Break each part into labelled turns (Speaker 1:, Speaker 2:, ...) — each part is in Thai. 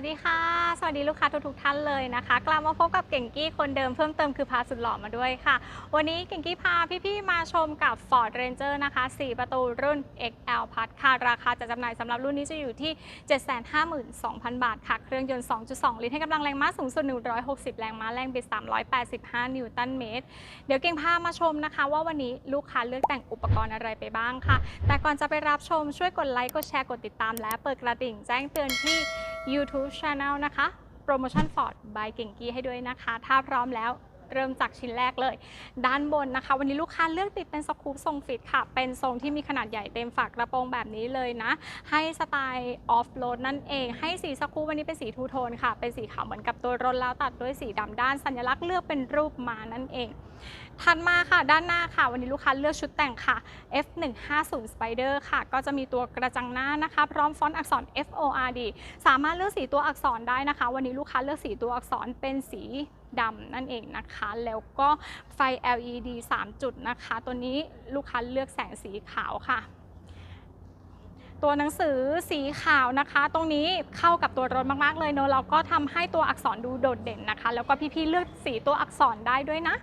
Speaker 1: วัสดีค่ะ สวัสดีลูกค้าทุกๆท่านเลยนะคะ กลับมาพบกับเก่งกี้คนเดิมเพิ่มเติมคือพาสุดหล่อมาด้วยค่ะ วันนี้เก่งกี้พาพี่ๆมาชมกับ Ford Ranger นะคะ 4 ประตูรุ่น XL พัดค่ะ ราคาจะจำหน่ายสำหรับรุ่นนี้จะอยู่ที่ 752,000 บาทค่ะ เครื่องยนต์ 2.2 ลิตรให้กำลังแรงม้าสูงสุด 160 แรงม้าแรงบิด 385 นิวตันเมตร เดี๋ยวเก่งพามาชมนะคะ ว่าวันนี้ลูกค้าเลือกแต่งอุปกรณ์อะไรไปบ้างค่ะ แต่ก่อนจะไปรับชมช่วยกดไลค์กดแชร์กดติดตาม และเปิดกระดิ่งแจ้งเตือนที่ YouTube Channel นะคะโปรโมชั่น Ford by เก่งกี้ให้ด้วยนะคะ ถ้าพร้อมแล้ว เริ่มจากชิ้นแรกเลย ด้านบนนะคะ วันนี้ลูกค้าเลือกติดเป็นสกู๊ปทรงฟิตค่ะ เป็นทรงที่มีขนาดใหญ่เต็มฝากระโปรงแบบนี้เลยนะ ให้สไตล์ออฟโรดนั่นเอง ให้สีสกู๊ปวันนี้เป็นสีทูโทนค่ะ เป็นสีขาวเหมือนกับตัวรถแล้วตัดด้วยสีดำด้านสัญลักษณ์เลือกเป็นรูปมานั่นเองถัดมาค่ะด้านหน้าค่ะ วันนี้ลูกค้าเลือกชุดแต่งค่ะ F150 Spider ค่ะ ก็จะมีตัวกระจังหน้านะคะ พร้อมฟอนต์อักษร FORD สามารถเลือกสีตัวอักษรได้นะคะ วันนี้ลูกค้าเลือกสีตัวอักษรเป็นสี ดำนั่นเองนะคะ แล้วก็ไฟ LED 3 จุดนะคะ ตัวนี้ลูกค้าเลือกแสงสีขาวค่ะ ตัวหนังสือสีขาวนะคะ ตรงนี้เข้ากับตัวรถมากๆเลยเนอะแล้วก็ทำให้ตัวอักษรดูโดดเด่นนะคะ แล้วก็พี่ๆเลือกสีตัวอักษรได้ด้วยนะ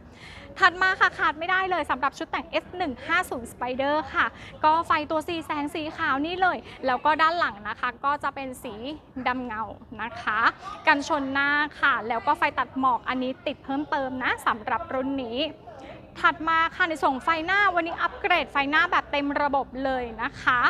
Speaker 1: ถัดมาค่ะขาดไม่ได้เลยสำหรับชุดแต่ง F150 Spider ค่ะ ก็ไฟตัวสีแสงสีขาวนี่เลย แล้วก็ด้านหลังนะคะ ก็จะเป็นสีดำเงานะคะ กันชนหน้าค่ะ แล้วก็ไฟตัดหมอกอันนี้ติดเพิ่มเติมนะสำหรับรุ่นนี้ถัดมาค่ะในส่งไฟหน้าวันนี้อัปเกรดไฟหน้าแบบเต็มระบบเลยนะคะ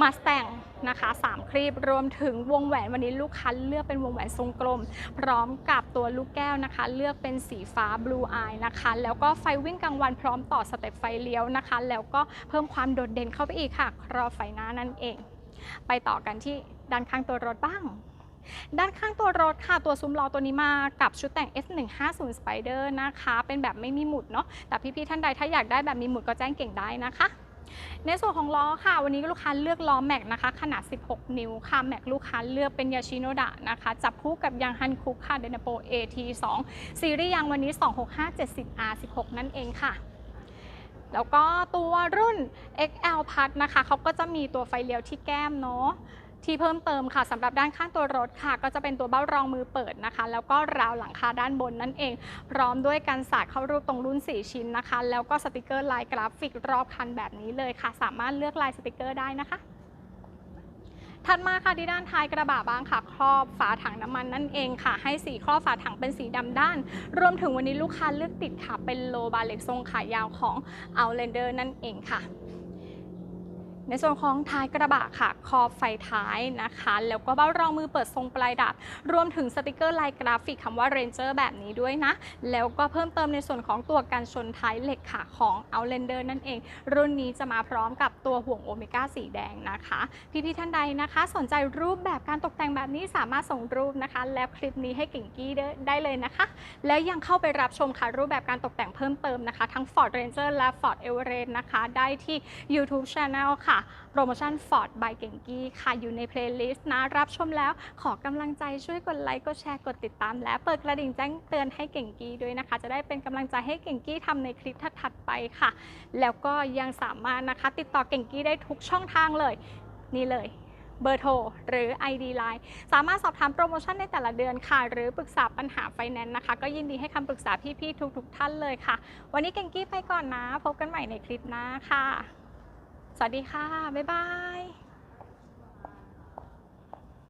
Speaker 1: มาส t ต n นะคะ3ครีบรวมถึงวงแหวนวันนี้ลูกค้าเลือกเป็นวงแหวนทรงกลม พร้อมกับตัวลูกแก้วนะคะ เลือกเป็นสีฟ้า Blue Eye นะคะ แล้วก็ไฟวิ่งกลางวันพร้อมต่อสเต็ปไฟเลี้ยวนะคะ แล้วก็เพิ่มความโดดเด่นเข้าไปอีกค่ะ ครอไฟหน้านั่นเอง ไปต่อกันที่ด้านข้างตัวรถบ้างด้านข้างตัวรถค่ะ ตัวซุ้มล้อตัวนี้มากับชุดแต่ง F150 Spider นะคะ เป็นแบบไม่มีหมุดเนาะแต่พี่ๆท่านใดถ้าอยากได้แบบมีหมุดก็แจ้งเก่งได้นะคะ ในส่วนของล้อค่ะ วันนี้ลูกค้าเลือกล้อแม็กนะคะ ขนาด 16 นิ้วค่ะ แม็กลูกค้าเลือกเป็นยาชิโนดะนะคะ จับคู่กับยางฮันคุกค่ะเดนโป AT2 ซีรีส์ยางวันนี้ 265-70R16 นั่นเองค่ะแล้วก็ตัวรุ่น XL พัดนะคะเขาก็จะมีตัวไฟเลี้ยวที่แก้มเนาะ ที่เพิ่มเติมค่ะสำหรับด้านข้างตัวรถค่ะ ก็จะเป็นตัวเบ้ารองมือเปิดนะคะ แล้วก็ราวหลังคาด้านบนนั่นเอง พร้อมด้วยกันสาดเข้ารูปตรงรุ่น 4 ชิ้นนะคะ แล้วก็สติกเกอร์ลายกราฟิกรอบคันแบบนี้เลยค่ะ สามารถเลือกลายสติกเกอร์ได้นะคะถัดมาค่ะที่ด้านท้ายกระบะบ้างค่ะ ครอบฝาถังน้ำมันนั่นเองค่ะ ให้สีครอบฝาถังเป็นสีดำด้าน รวมถึงวันนี้ลูกค้าเลือกติดค่ะ เป็นโลบาเล็กทรงขายาวของ Outlander นั่นเองค่ะ ในส่วนของท้ายกระบะค่ะขอบไฟท้ายนะคะ แล้วก็เบ้ารองมือเปิดทรงปลายดาบรวมถึงสติกเกอร์ลายกราฟิกคำว่า Ranger แบบนี้ด้วยนะ แล้วก็เพิ่มเติมในส่วนของตัวกันชนท้ายเหล็กค่ะของ Outlander นั่นเอง รุ่นนี้จะมาพร้อมกับตัวห่วงโอเมก้าสีแดงนะคะ พี่ๆท่านใดนะคะ สนใจรูปแบบการตกแต่งแบบนี้สามารถส่งรูปนะคะ แล้วคลิปนี้ให้เก่งกี้ได้ได้เลยนะคะ แล้วยังเข้าไปรับชมค่ะรูปแบบการตกแต่งเพิ่มเติมนะคะ ทั้ง Ford Ranger และ Ford Everest นะคะ ได้ที่ YouTube Channel ค่ะโปรโมชั่น Ford by เก่งกี้ค่ะ อยู่ในเพลย์ลิสต์นะ รับชมแล้วขอกำลังใจช่วยกดไลค์กดแชร์กดติดตาม และเปิดกระดิ่งแจ้งเตือนให้เก่งกี้ด้วยนะคะ จะได้เป็นกำลังใจให้เก่งกี้ทำในคลิปถัดๆไปค่ะ แล้วก็ยังสามารถนะคะ ติดต่อเก่งกี้ได้ทุกช่องทางเลย นี่เลยเบอร์โทรหรือ ID Line สามารถสอบถามโปรโมชั่นในแต่ละเดือนค่ะ หรือปรึกษาปัญหาไฟแนนซ์นะคะ ก็ยินดีให้คำปรึกษาพี่ๆทุกๆท่านเลยค่ะ วันนี้เก่งกี้ไปก่อนนะ พบกันใหม่ในคลิปหน้าค่ะ วัสดีค่ะ บ๊ายบาย